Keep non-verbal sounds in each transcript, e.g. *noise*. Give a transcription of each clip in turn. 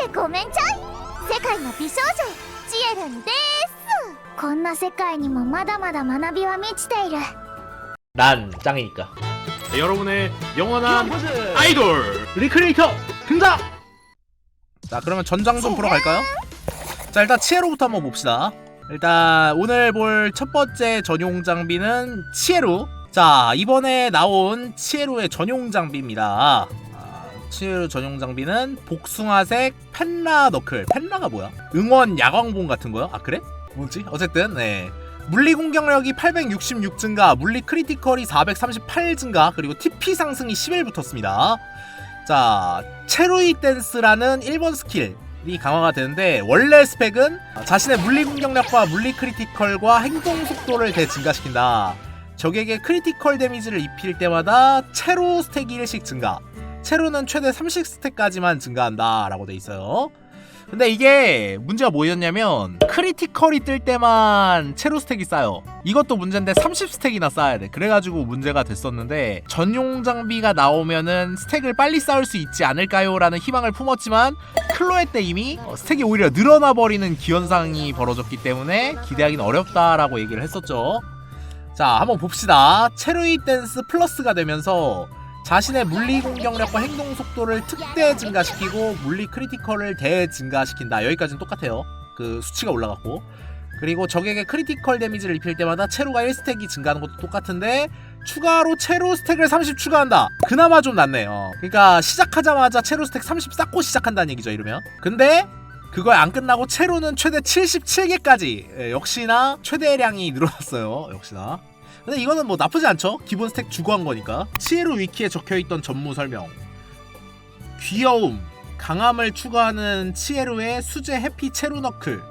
てごめんちゃい世界の美少女ジエルンですこんな世界にもまだまだ学びは満ちている 난 짱이니까. 네, 여러분의 영원한 포즈! 아이돌 리크레이터 등장! 자 그러면 전장 좀 보러 갈까요? 자 일단 치에로부터 한번 봅시다 일단 오늘 볼 첫 번째 전용 장비는 치에루 자 이번에 나온 치에루의 전용 장비입니다 아, 치에루 전용 장비는 복숭아색 펜라 너클 펜라가 뭐야? 응원 야광봉 같은 거요? 아 그래? 뭐지? 어쨌든 네 물리 공격력이 866 증가, 물리 크리티컬이 438 증가, 그리고 TP 상승이 11 붙었습니다. 자, 체루이 댄스라는 1번 스킬 이 강화가 되는데 원래 스펙은 자신의 물리 공격력과 물리 크리티컬과 행동 속도를 대증가시킨다. 적에게 크리티컬 데미지를 입힐 때마다 체로 스택이 1씩 증가. 체로는 최대 30스택까지만 증가한다 라고 돼 있어요. 근데 이게 문제가 뭐였냐면 크리티컬이 뜰 때만 체로 스택이 쌓여 이것도 문제인데 30스택이나 쌓아야 돼 그래가지고 문제가 됐었는데 전용 장비가 나오면은 스택을 빨리 쌓을 수 있지 않을까요? 라는 희망을 품었지만 클로에 때 이미 어, 스택이 오히려 늘어나 버리는 기현상이 벌어졌기 때문에 기대하기는 어렵다라고 얘기를 했었죠 자 한번 봅시다 체로이 댄스 플러스가 되면서 자신의 물리 공격력과 행동 속도를 특대 증가시키고 물리 크리티컬을 대 증가시킨다. 여기까지는 똑같아요. 그 수치가 올라갔고. 그리고 적에게 크리티컬 데미지를 입힐 때마다 체로가 1스택이 증가하는 것도 똑같은데 추가로 체로 스택을 30 추가한다. 그나마 좀 낫네. 요 그러니까 시작하자마자 체로 스택 30 쌓고 시작한다는 얘기죠. 이러면. 근데 그거 안 끝나고 체로는 최대 77개까지 역시나 최대량이 늘어났어요. 역시나. 근데 이거는 뭐 나쁘지 않죠? 기본 스택 주고 한 거니까. 치에루 위키에 적혀있던 전무 설명. 귀여움, 강함을 추가하는 치에루의 수제 해피 체루너클.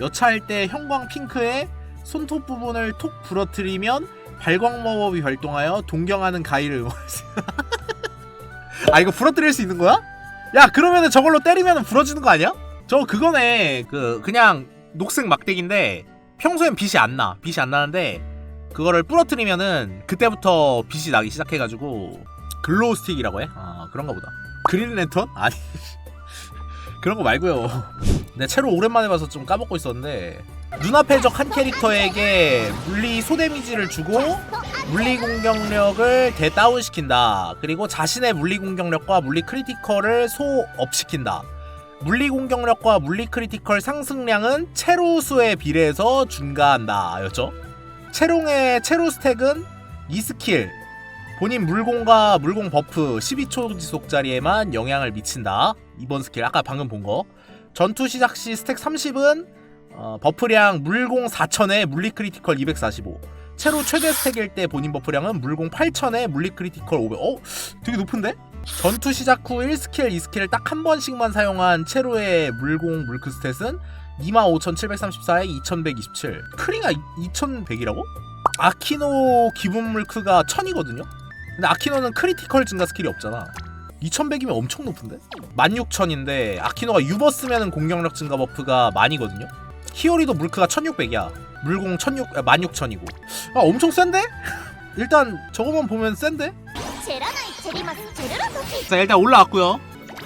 여차할 때 형광 핑크에 손톱 부분을 톡 부러뜨리면 발광 마법이 발동하여 동경하는 가이를 응원하세요. *laughs* 아 이거 부러뜨릴 수 있는 거야? 야 그러면은 저걸로 때리면 부러지는 거 아니야? 저 그거네. 그 그냥 녹색 막대기인데 평소엔 빛이 안 나. 빛이 안 나는데 그거를 부러뜨리면은 그때부터 빛이 나기 시작해가지고 글로우 스틱이라고 해? 아 그런가 보다. 그린 랜턴? *laughs* 아니 그런 거 말고요. 내 채로 오랜만에 봐서 좀 까먹고 있었는데 눈앞의 적 한 캐릭터에게 물리 소데미지를 주고 물리 공격력을 대다운시킨다. 그리고 자신의 물리 공격력과 물리 크리티컬을 소업시킨다. 물리 공격력과 물리 크리티컬 상승량은 체로 수에 비례해서 증가한다 였죠 체롱의 체로 스택은 2스킬. 본인 물공과 물공 버프 12초 지속자리에만 영향을 미친다. 이번 스킬 아까 방금 본 거. 전투 시작 시 스택 30은 어, 버프량 물공 4000에 물리 크리티컬 245 체로 최대 스택일 때 본인 버프량은 물공 8000에 물리 크리티컬 500 어? 되게 높은데? 전투 시작 후 1스킬 2스킬을 딱 한 번씩만 사용한 체로의 물공 물크 스탯은 25,734에 2,127 크리가 2,100이라고? 아키노 기본물크가 1000이거든요? 근데 아키노는 크리티컬 증가 스킬이 없잖아 2100이면 엄청 높은데? 16,000인데 아키노가 유버 쓰면 공격력 증가 버프가 만이거든요? 히오리도 물크가 1600이야 물공 1,600, 16,000이고 아, 아 엄청 센데? *laughs* 일단 저거만 보면 센데? 자 일단 올라왔고요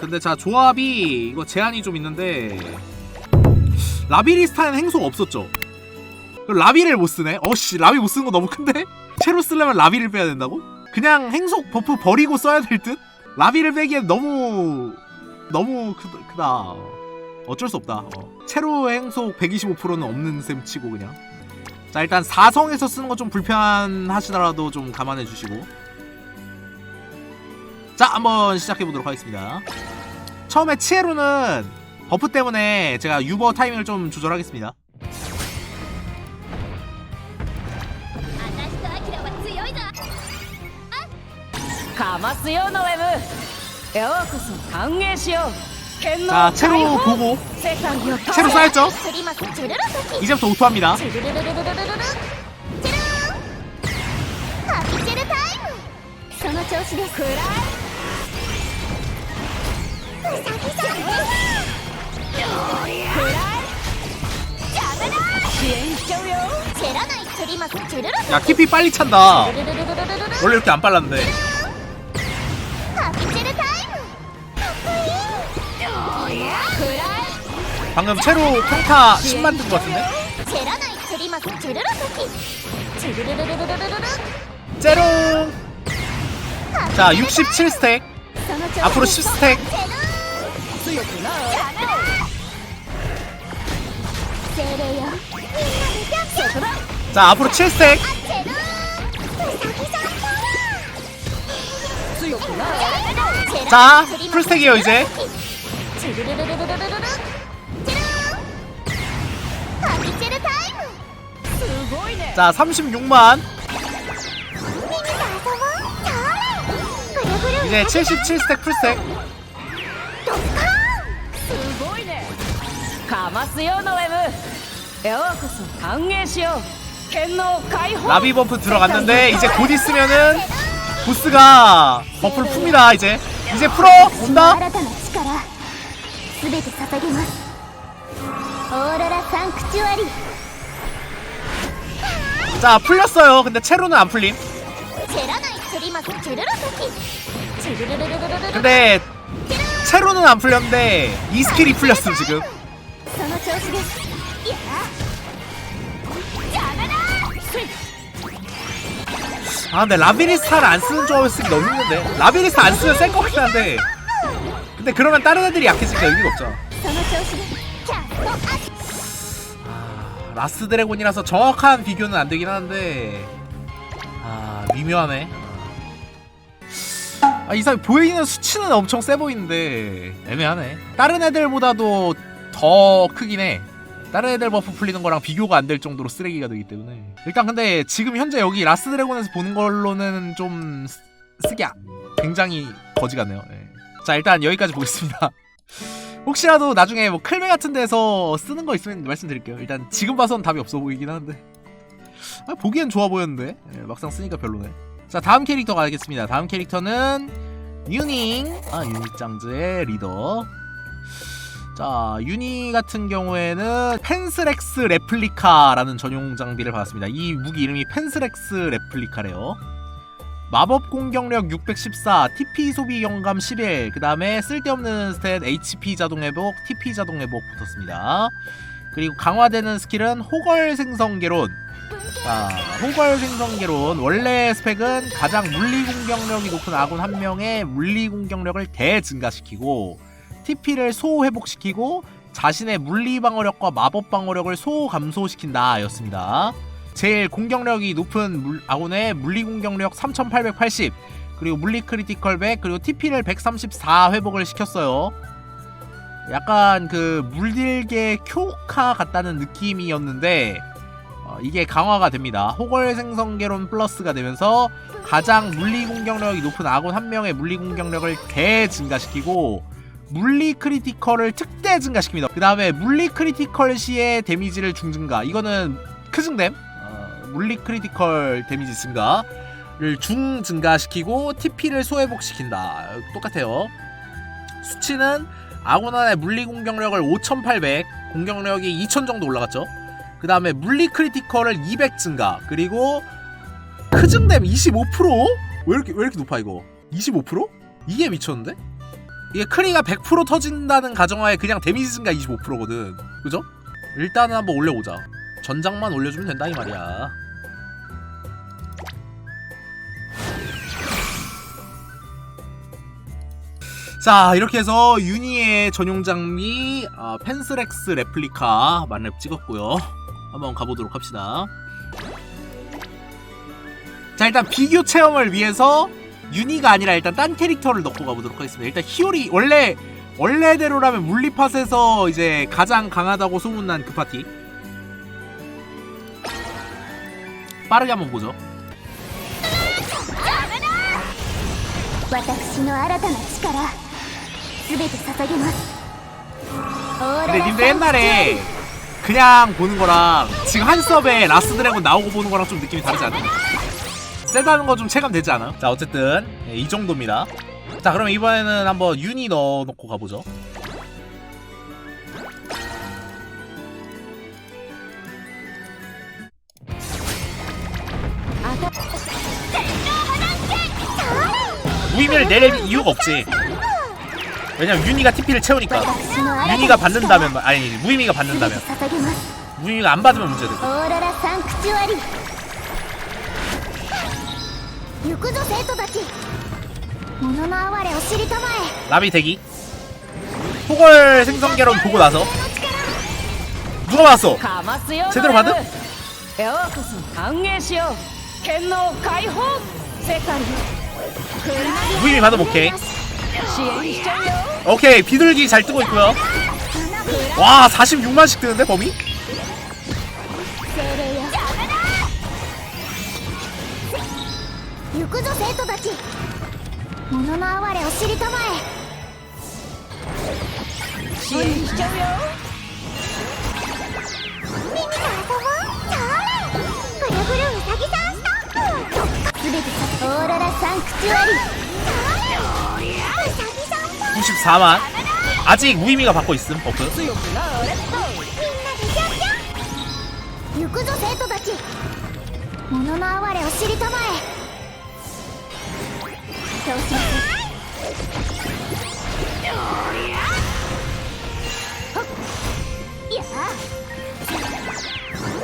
근데 자 조합이 이거 제한이 좀 있는데 라비리스타는 행속 없었죠. 그럼 라비를 못 쓰네. 어씨 라비 못 쓰는 거 너무 큰데? 채로 쓰려면 라비를 빼야 된다고? 그냥 행속 버프 버리고 써야 될 듯? 라비를 빼기엔 너무 너무 크, 크다. 어쩔 수 없다. 어. 채로 행속 125%는 없는 셈 치고 그냥. 자 일단 4성에서 쓰는 거 좀 불편하시더라도 좀 감안해 주시고. 자 한번 시작해 보도록 하겠습니다. 처음에 치에로는 버프 때문에 제가 유버 타이밍을 좀 조절하겠습니다. 자, 채로 보고 채로 쌓였죠? 이제부터 오토합니다. 야 키피 빨리 찬다. 원래 이렇게 안 빨랐는데. 방금 채로 평타 10만 든것 같은데? 제롱 자 67스택. 앞으로 10스택. 자 앞으로 7색. 자 풀색이요 이제. 자 36만. 이제 77스택 풀색. かますよノエムようこそ歓迎しよう剣能解放 라비 버프 들어갔는데 이제 곧 있으면은 보스가 버프를 풉니다 이제 이제 풀어 新 온다 たな力すべて捧げますオーロラサンクチュアリ 자 풀렸어요 근데 채로는 안 풀림 チェラナイチェリマスチェルロサキチェルルルルルルルル 근데 채로는 안 풀렸는데 이 스킬이 풀렸음 지금 その 調子ですいやダメだスイッ 아 근데 라비리스타를 안 쓰는 조합을 쓰기 너무 힘든데 라비리스타 안 쓰면 셀 것 같긴 한데 근데 그러면 다른 애들이 약해지니까 의미가 없잖아 その調子ですキャストアップ 아, 라스 드래곤이라서 정확한 비교는 안 되긴 하는데 아 미묘하네 아 이상 보이는 수치는 엄청 세 보이는데 애매하네 다른 애들보다도 더 크긴 해 다른 애들 버프 풀리는 거랑 비교가 안 될 정도로 쓰레기가 되기 때문에 일단 근데 지금 현재 여기 라스 드래곤에서 보는 걸로는 좀 쓰- 쓰기 아- 굉장히 거지 같네요 예. 자 일단 여기까지 보겠습니다 *laughs* 혹시라도 나중에 뭐 클메 같은 데서 쓰는 거 있으면 말씀드릴게요. 일단 지금 봐선 답이 없어 보이긴 하는데 아, 보기엔 좋아 보였는데 예, 막상 쓰니까 별로네. 자 다음 캐릭터 가겠습니다. 다음 캐릭터는 유닝 아 유니짱즈의 리더. 자 유니 같은 경우에는 펜스렉스 레플리카라는 전용 장비를 받았습니다. 이 무기 이름이 펜스렉스 레플리카래요. 마법 공격력 614, TP 소비 경감 11, 그 다음에 쓸데없는 스탯 HP 자동 회복, TP 자동 회복 붙었습니다. 그리고 강화되는 스킬은 호걸 생성 개론. 자, 호걸 생성 개론 원래 스펙은 가장 물리 공격력이 높은 아군 한 명의 물리 공격력을 대증가시키고 TP를 소 회복시키고 자신의 물리 방어력과 마법 방어력을 소 감소시킨다 였습니다. 제일 공격력이 높은 물, 아군의 물리 공격력 3880 그리고 물리 크리티컬 100 그리고 TP를 134 회복을 시켰어요. 약간 그 물딜개 쿄카 같다는 느낌이었는데 어, 이게 강화가 됩니다. 호걸 생성개론 플러스가 되면서 가장 물리 공격력이 높은 아군 한 명의 물리 공격력을 대 증가시키고 물리 크리티컬을 특대 증가시킵니다. 그 다음에 물리 크리티컬 시의 데미지를 중 증가. 이거는 크증댐. 어, 물리 크리티컬 데미지 증가를 중 증가시키고 TP를 소회복시킨다. 똑같아요. 수치는 하나의 물리 공격력을 5800, 공격력이 2000 정도 올라갔죠. 그 다음에 물리 크리티컬을 200 증가. 그리고 크증댐 25%? 왜 이렇게 왜 이렇게 높아 이거? 25%? 이게 미쳤는데? 이게 크리가 100% 터진다는 가정하에 그냥 데미지 증가 25%거든. 그죠? 일단은 한번 올려보자. 전장만 올려주면 된다 이 말이야. 자 이렇게 해서 유니의 전용 장비 아, 펜스렉스 레플리카 만렙 찍었고요. 한번 가보도록 합시다. 자 일단 비교 체험을 위해서 유니가 아니라 일단 딴 캐릭터를 넣고 가보도록 하겠습니다. 일단 히오리 원래 원래대로라면 물리팟에서 이제 가장 강하다고 소문난 그 파티 빠르게 한번 보죠. 근데 님들 옛날에 그냥 보는 거랑 지금 한 섭에 라스 드래곤 나오고 보는 거랑 좀 느낌이 다르지 않나요? 세다는 거 좀 체감되지 않아요? 자 어쨌든 예, 이 정도입니다. 자 그럼 이번에는 한번 윤이 넣어놓고 가보죠. 무의미를 내릴 이유가 없지. 왜냐면 윤희가 TP를 채우니까. 윤희가 받는다면 아니 무의미가 받는다면. 무의미가 안 받으면 문제되고 行くぞ生徒たち物の哀れを知りたまえ 라비 대기 포걸 생성계론 보고 나서 누가 봤어? かますよ 제대로 받음? ノエムようこそ歓迎しよう剣の解放世界を 무의미 받으면 오케이 支援しちゃうよ 오케이 비둘기 잘 뜨고 있고요 와 46만씩 뜨는데 범위? 物の哀れを知りたまえ支援しちゃうよ耳と遊ぼうそれぐるぐるうさぎさんスタンプすべてオーロラサンクチュアリそれうさぎさんぽ 94만 아직 무의미가 받고 있음 버프 強くなれみんなでキャッキャ行くぞ生徒たち物の哀れを知りたまえ そうしますほっいや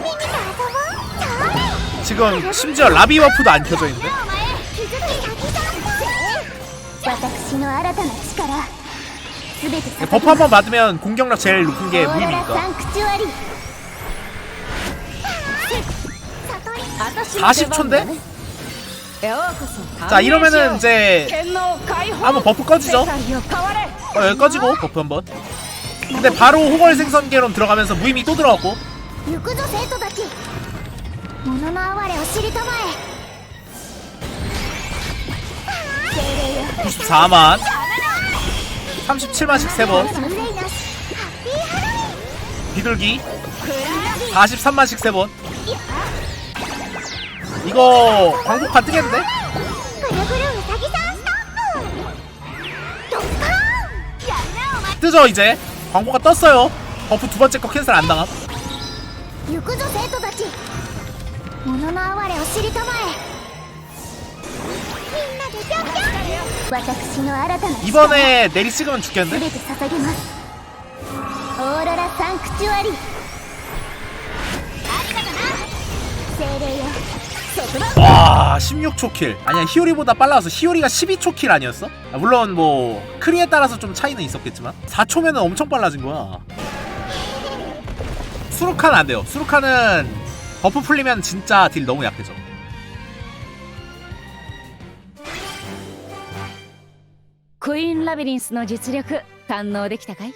耳と遊ぼうそれ 지금 심지어 라비 버프도 안 켜져 있는데 気づき先だ私の新たな力すべて 버프 한 번 받으면 공격력 제일 높은 게 オーロラ 무의미니까 サンクチュアリ悟り私 40초 인데? 자 이러면은 이제 한번 버프 꺼지죠? 어, 여기 꺼지고. 버프 한번. 근데 바로 호걸 생선계론 들어가면서 무의미 또 들어갔고. 사만. 37만씩 세번. 비둘기. 43만씩 세번. 이거 광고 간 뜨겠는데? 뜨죠 이제? 광고가 떴어요. 버프 두 번째 거 캔슬 안 당함. 이번에 내리 찍으면 죽겠는데? ロラサンクチュアリありがとな精霊よ 와 16초 킬 아니야 히오리보다 빨라서 히오리가 12초 킬 아니었어? 아, 물론 뭐 크리에 따라서 좀 차이는 있었겠지만 4초면은 엄청 빨라진 거야 수루카는 안 돼요 수루카는 버프 풀리면 진짜 딜 너무 약해져 クイーンラビリンスの実力堪能できたかい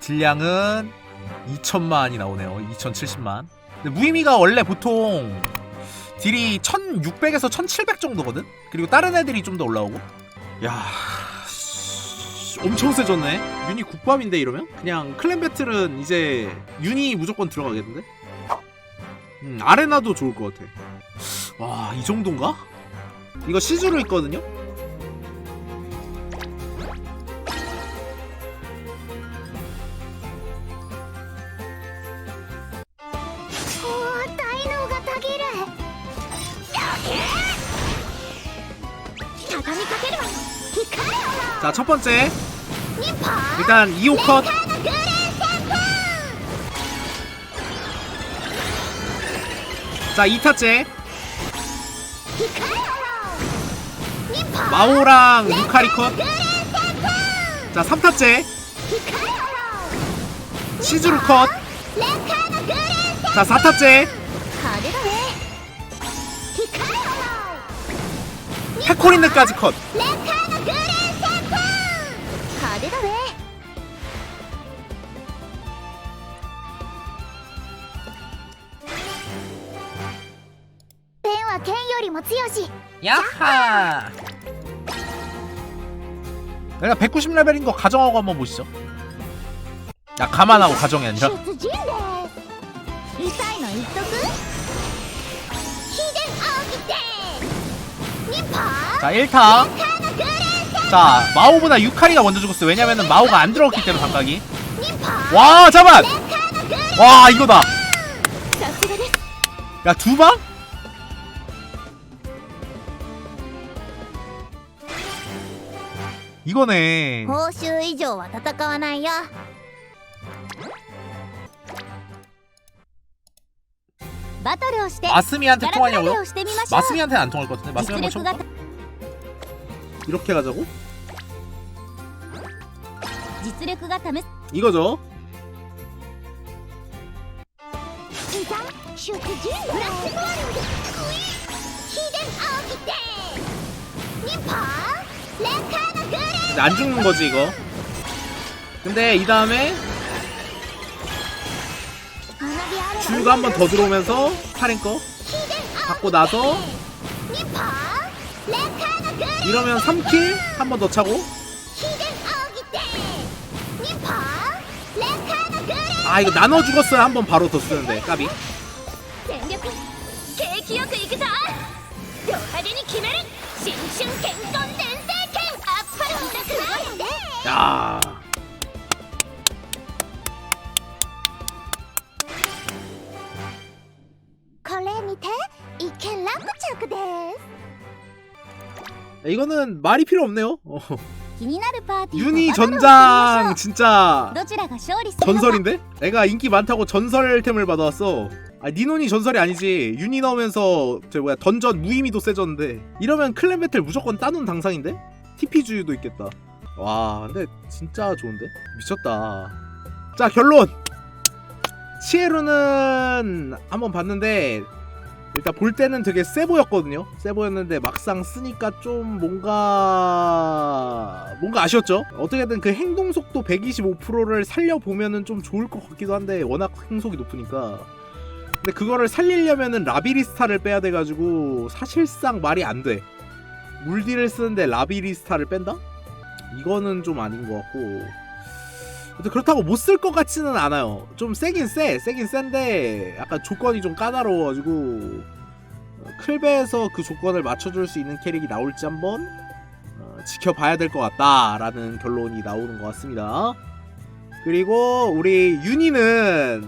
딜량은 2천만이 나오네요 2070만 근데 무의미가 원래 보통 딜이 1600에서 1700 정도거든? 그리고 다른 애들이 좀 더 올라오고 야 씨, 엄청 세졌네 유니 국밥인데 이러면? 그냥 클랜 배틀은 이제 유니 무조건 들어가겠는데? 음 아레나도 좋을 것 같아 와 이 정도인가? 이거 시즈로 있거든요? 자, 첫 번째. 일단 2호 컷. 자, 2타째. 마오랑 루카리 컷. 자, 3타째. 시즈루 컷. 자, 4타째. 페코린느까지 컷 レッカーのグレー旋風派手だねペンは剣よりも強し 야하 내가 190레벨인 거 가정하고 한번 보시죠 야 감안하고 가정이 아니라 出陣です痛いの言っとく 자 1타. 자 마오보다 유카리가 먼저 죽었어요. 왜냐면은 마오가 안 들어갔기 때문에 각각이. 와 잠깐 와 이거다. 야 두방? 이거네. 報酬以上は戦わないよ 마스미한테 통하냐고요? 마스미한테 안 통할 것 같은데 마스미 한번 쳐볼까? 이렇게 가자고? 이거죠 근데 안 죽는 거지 이거 근데 이 다음에 주유가 한 번 더 들어오면서 파랭 거 받고 나서 이러면 3킬 한 번 더 차고. 아 이거 나눠 죽었어야 한 번 바로 더 쓰는데 까비. 야. 落着です 이거는 말이 필요 없네요 어. 気になるパーティー 윤희 とバトルをしてみ 전장 まし 진짜 ょうどちらが勝利するのか 전설인데? 애가 인기 많다고 전설템을 받아왔어. 아, 니논이 전설이 아니지. 윤이 나오면서 저 뭐야 던전 무의미도 세졌는데 이러면 클랜 배틀 무조건 따놓은 당상인데? TP 주유도 있겠다. 와, 근데 진짜 좋은데? 미쳤다. 자, 결론. 치에루는 한번 봤는데 일단 볼 때는 되게 세 보였거든요. 세 보였는데 막상 쓰니까 좀 뭔가 뭔가 아쉬웠죠. 어떻게든 그 행동 속도 125%를 살려 보면은 좀 좋을 것 같기도 한데 워낙 행속이 높으니까. 근데 그거를 살리려면은 라비리스타를 빼야 돼 가지고 사실상 말이 안 돼. 물디를 쓰는데 라비리스타를 뺀다? 이거는 좀 아닌 것 같고. 그렇다고 못 쓸 것 같지는 않아요. 좀 세긴 세, 세긴 센데 약간 조건이 좀 까다로워가지고 어, 클베에서 그 조건을 맞춰줄 수 있는 캐릭이 나올지 한번 어, 지켜봐야 될 것 같다라는 결론이 나오는 것 같습니다. 그리고 우리 윤희는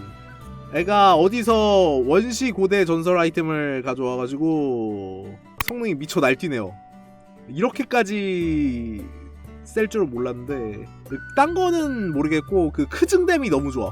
애가 어디서 원시 고대 전설 아이템을 가져와가지고 성능이 미쳐 날뛰네요. 이렇게까지 셀 줄은 몰랐는데 그딴 거는 모르겠고 그 크증댐이 너무 좋아.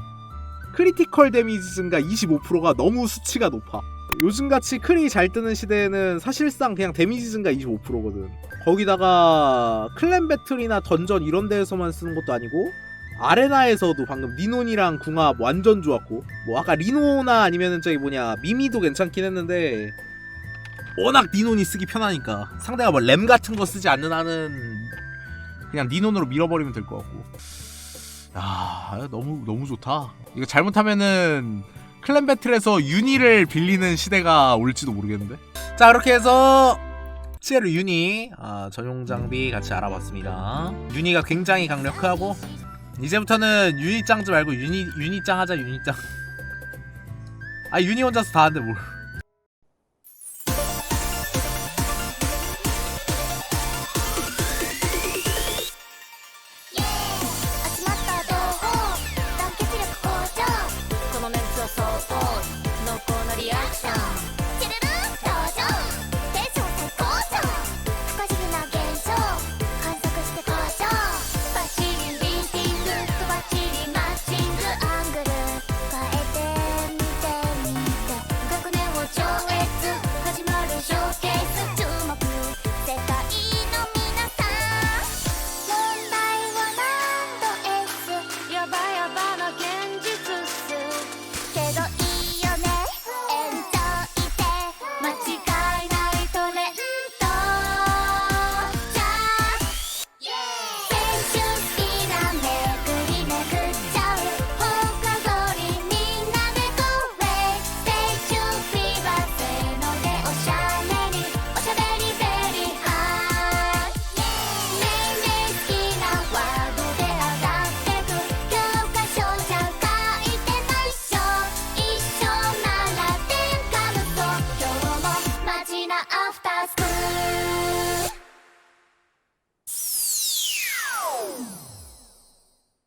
크리티컬 데미지 증가 25%가 너무 수치가 높아. 요즘같이 크리 잘 뜨는 시대에는 사실상 그냥 데미지 증가 25%거든. 거기다가 클랜 배틀이나 던전 이런 데에서만 쓰는 것도 아니고 아레나에서도 방금 니논이랑 궁합 완전 좋았고 뭐 아까 리노나 아니면은 저기 뭐냐 미미도 괜찮긴 했는데 워낙 니논이 쓰기 편하니까 상대가 뭐 램 같은 거 쓰지 않는 한은 그냥 니논으로 밀어버리면 될 것 같고. 야 너무 너무 좋다. 이거 잘못하면은 클랜 배틀에서 유니를 빌리는 시대가 올지도 모르겠는데? 자 그렇게 해서 치에르 유니 아, 전용 장비 같이 알아봤습니다. 유니가 굉장히 강력하고 이제부터는 유니짱즈 말고 유니 유니짱 하자 유니짱. 아 유니 혼자서 다 하는데 뭘